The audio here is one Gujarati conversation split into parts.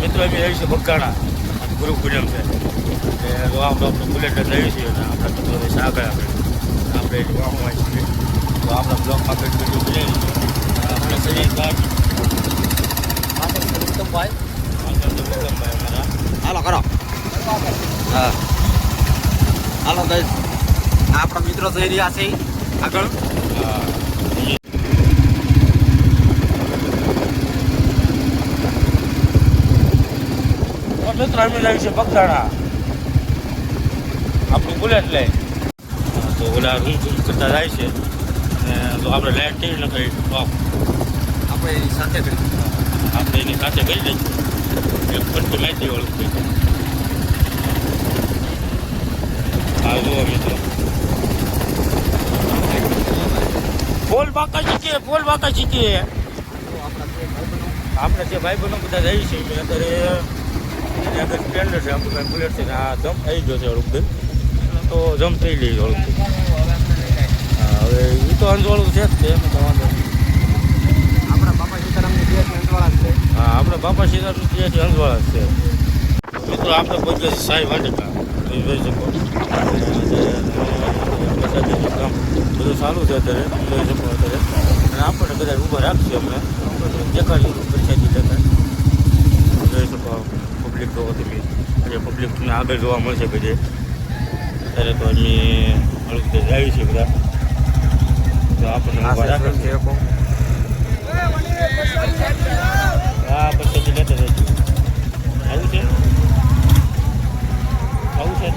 મિત્રો અમે છે બહુઘણા ગુરુ પૂનમ છે. એટલે આપણે આપણે બુલેટ જ છીએ અને આપણે મિત્રો આગળ આપણે. આપણે એની વાહમાં છીએ તો આપણા બ્લોકમાં કંઈક બીજું બનાવી આપણે શરીર ભાઈ આગળ તો અમારા હાલો કરો. હા. હાલો ગાઈસ આપણા મિત્રો જઈ રહ્યા છે. આગળ. મિત્રો અમે લાવી છે બગદાણા. આપણું બુલેટ લઈ. તો ઓલા રૂમ કરતા જાય છે. અને તો આપણે લાઇટ ટીવી ન કરી? આપણે એની સાથે કરી આપણે એની સાથે કરી દઈશું એક ફટકી માહિતી ઓળખી હા જુઓ મિત્રો. કે ફોલ બાકા કે. આપણે જે ભાઈ બહેનો બધા રહી છે મેં અત્યારે એની આગળ સ્પ્લેન્ડર છે આપણું કાંઈ બુલેટ છે આ જમ્પ આવી ગયો છે અળુકભાઈ તો જમ્પ થઈ ગઈ હા હવે એ તો અંજવાળું છે જ તે એમાં તો નહીં. આપણા બાપા સીતારામની છે હા આપણે બાપા સીતાનું જે અંજવાળા છે. મિત્રો આપણે વાટિકા. તમે જોઈ શકો. કામ બધું સારું છે અત્યારે જોઈ શકો અત્યારે. અને આપણને કદાચ ઊભા રાખશે અમને દેખાડીશું પ્રસાદી દેખાય જોઈ શકો પબ્લિક જોવો તમે આજે પબ્લિકને આગળ જોવા મળશે બધે. અત્યારે તો અમે અલગ રીતે આવી છે બધા. તો આપણને ઊભા રાખે છે. હા પછી લેતા જઈશું આવું છે? આવું છે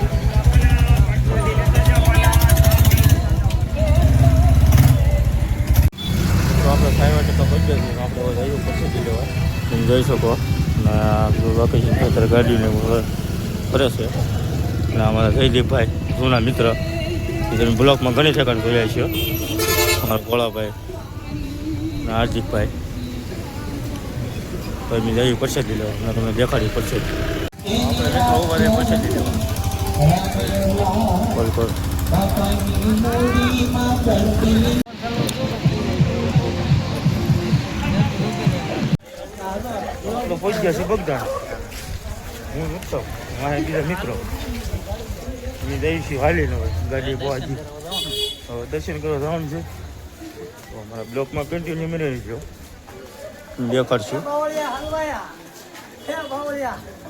તો આપણે સાહેબ તો બચે છે આપણે જઈએ પછી લેવા તમે જોઈ શકો. ને આ છે ખાતર ગાડીને ફરે છે. અને અમારા જયદીપભાઈ, જૂના મિત્ર. તમે બ્લોકમાં ઘણી સેકન્ડ જોયા છે. અમારા ભોળાભાઈ અને હાર્દિકભાઈ. તો એમ જઈ પડશે લેવા. અને તમને દેખાડી પડશે આપણે મિત્રો ઊભા કોલ પહોંચી ગયા છે બગદાણ. હું મિત્રો મારા બીજા મિત્રો. એ જઈશું હાલીને હવે ગાડી પહોંચી. હવે દર્શન કરવા જવાનું છે. તો અમારા બ્લોકમાં કન્ટિન્યુ મેળવી રહેજો દેખાડશું.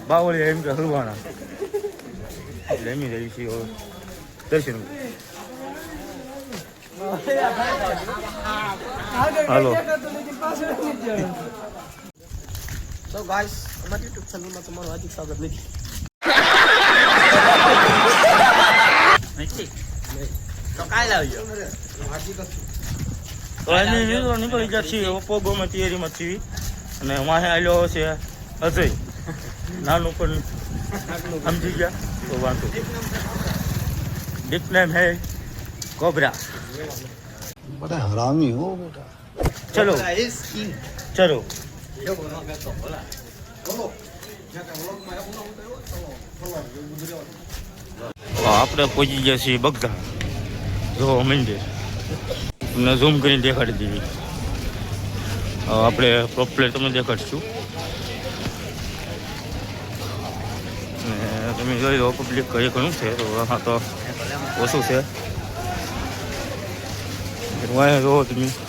બાવળિયા એમ કે હલવાના એટલે એમ રહી છીએ હવે દર્શન હાલો. તો ગાઈસ અમારી યુટ્યુબ ચેનલમાં તમારું હાર્દિક સ્વાગત નથી. તો કાંઈ લાવજો કાંઈ નહીં અને વાહે આવ્યો છે અજય. નાનું પણ સમજી ગયા. તો વાંધો ડિક નેમ હે કોબરા બડા ચલો. ચલો. આપણે પહોંચી ગયા છીએ બગધા જો મંદિર. તમને ઝૂમ કરીને દેખાડી દીધી. આપણે પ્રોપર તમને દેખાડશું. તમે જોઈ લો પબ્લિક કઈ ઘણું છે, તો હા તો ઓછું છે. વાંહે જોવો તમે તો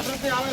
જઈશું છે અંદર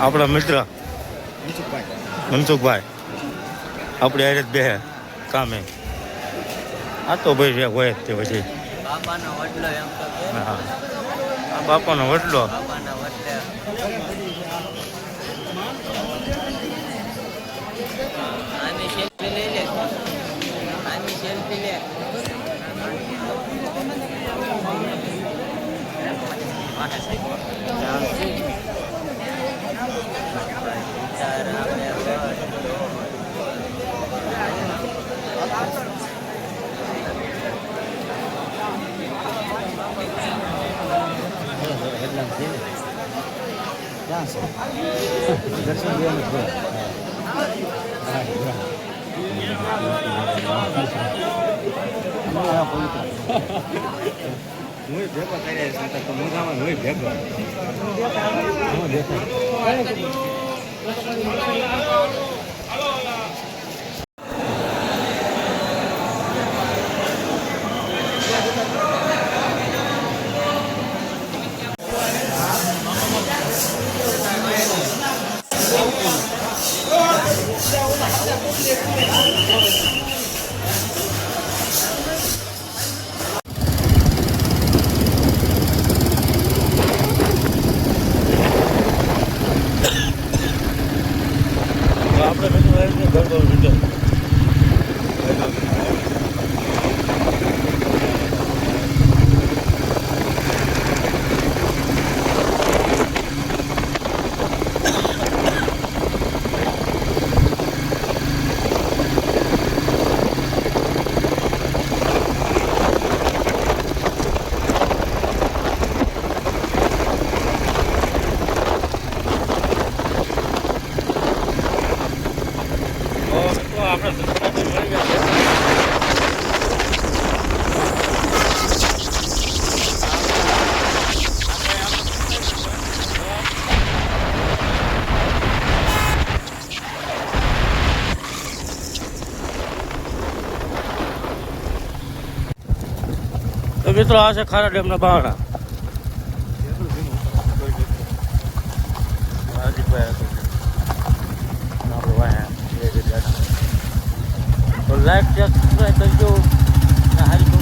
આપણા મિત્ર. મનસુખભાઈ. આપણે હારે જ બે કામે. આ તો ભાઈ હોય જ તે પછી. બાપાનો વડલો એમ તો કે હા આ બાપાનો વડલો બાબાના વડલે આની સેલ્ફી લઈ લે આની સેલ્ફી લે તો આપણે બધું આવી રીતે ઘર ઘર રીતે તો મિત્રો આપણે સબસ્ક્રાઈબર મળી જશે તો મિત્રો આ છે ખારા ડેમના બહાણા લાઈક સબસ્ક્રાઈબ કરજો હારી